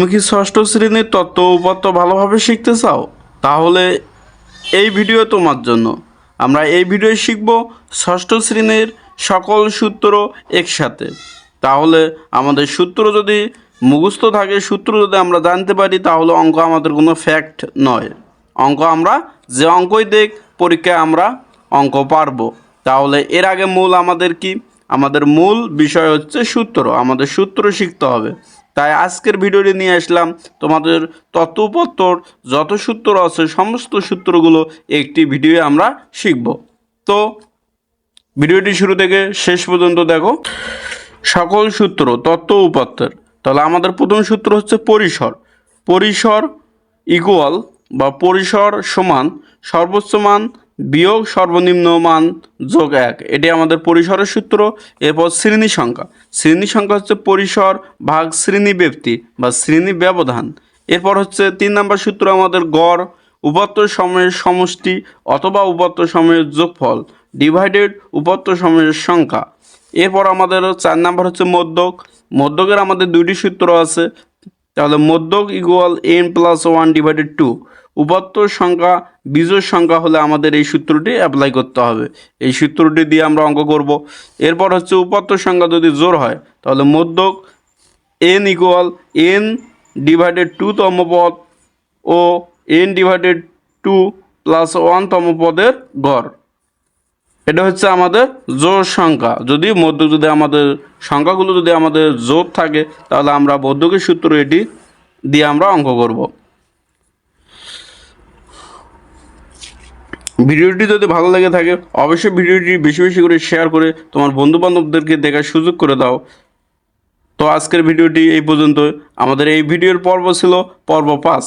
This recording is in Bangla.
তুমি কি ষষ্ঠ শ্রেণির তত্ত্ব উপাত্ত ভালোভাবে শিখতে চাও? তাহলে এই ভিডিও তোমার জন্য। আমরা এই ভিডিও শিখব ষষ্ঠ শ্রেণির সকল সূত্র একসাথে। তাহলে আমাদের সূত্র যদি মুখস্থ থাকে, সূত্র যদি আমরা জানতে পারি, তাহলে অঙ্ক আমাদের কোনো ফ্যাক্ট নয়। অঙ্ক আমরা যে অঙ্কই দেখ, পরীক্ষায় আমরা অঙ্ক পারব। তাহলে এর আগে মূল আমাদের কি? আমাদের মূল বিষয় হচ্ছে সূত্র। আমাদের সূত্র শিখতে হবে। তাই আজকের ভিডিওটি নিয়ে আসলাম তোমাদের তত্ত্বপত্তর যত সূত্র আছে, সমস্ত সূত্রগুলো একটি ভিডিওয়ে আমরা শিখব। তো ভিডিওটি শুরু থেকে শেষ পর্যন্ত দেখো, সকল সূত্র তত্ত্ব উপাত্তের। তাহলে আমাদের প্রথম সূত্র হচ্ছে পরিসর। পরিসর ইকুয়াল বা পরিসর সমান সর্বোচ্চ মান বিয়োগ সর্বনিম্ন মান যোগ এক। এটি আমাদের পরিসরের সূত্র, এরপর শ্রেণি সংখ্যা। শ্রেণি সংখ্যা হচ্ছে পরিসর ভাগ শ্রেণি ব্যক্তি বা শ্রেণি ব্যবধান। এরপর হচ্ছে তিন নম্বর সূত্র আমাদের গড়, উপাত্ত সময়ের সমষ্টি অথবা উপাত্ত সময়ের যোগফল ডিভাইডেড উপাত্ত সময়ের সংখ্যা। এরপর আমাদের চার নাম্বার হচ্ছে মধ্যক। মধ্যকের আমাদের দুইটি সূত্র আছে তাহলে মধ্যক equal N plus one divided two উপাত্ত সংখ্যা বীজের সংখ্যা হলে আমাদের এই সূত্রটি অ্যাপ্লাই করতে হবে। এই সূত্রটি দিয়ে আমরা অঙ্ক করব। এরপর হচ্ছে উপাত্ত সংখ্যা যদি জোর হয়, তাহলে মধ্যক N equal N divided two তম পদ ও এন ডিভাইডেড টু প্লাস ওয়ানতম পদের গড়। এটা হচ্ছে আমাদের জোর সংখ্যা। যদি মধ্য, যদি আমাদের সংখ্যাগুলো যদি আমাদের জোর থাকে, তাহলে আমরা বৌদ্ধকের সূত্র এটি দিয়ে আমরা অঙ্ক করব। ভিডিওটি যদি ভালো লেগে থাকে, অবশ্যই ভিডিওটি বেশি বেশি করে শেয়ার করে তোমার বন্ধু বান্ধবদেরকে দেখার সুযোগ করে দাও। তো আজকের ভিডিওটি এই পর্যন্ত আমাদের এই ভিডিওর পর্ব ছিল পর্ব পাঁচ।